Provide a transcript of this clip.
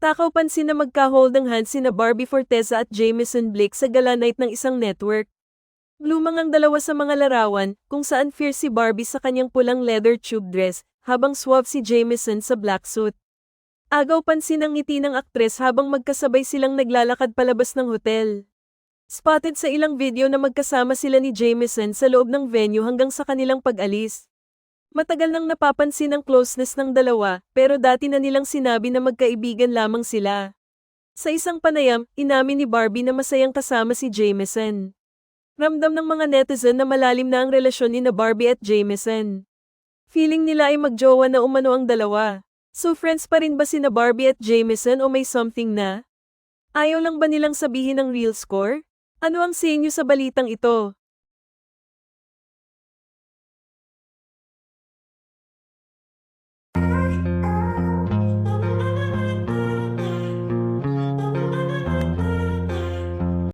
Takaw pansin na magka-hold ang hands sina Barbie Forteza at Jameson Blake sa gala night ng isang network. Lumang ang dalawa sa mga larawan, kung saan fierce si Barbie sa kanyang pulang leather tube dress, habang suave si Jameson sa black suit. Agaw pansin ang ngiti ng aktres habang magkasabay silang naglalakad palabas ng hotel. Spotted sa ilang video na magkasama sila ni Jameson sa loob ng venue hanggang sa kanilang pag-alis. Matagal nang napapansin ang closeness ng dalawa, pero dati na nilang sinabi na magkaibigan lamang sila. Sa isang panayam, inamin ni Barbie na masayang kasama si Jameson. Ramdam ng mga netizen na malalim na ang relasyon ni na Barbie at Jameson. Feeling nila ay magjowa na umano ang dalawa. So friends pa rin ba si na Barbie at Jameson o may something na? Ayaw lang ba nilang sabihin ang real score? Ano ang say nyo sa balitang ito?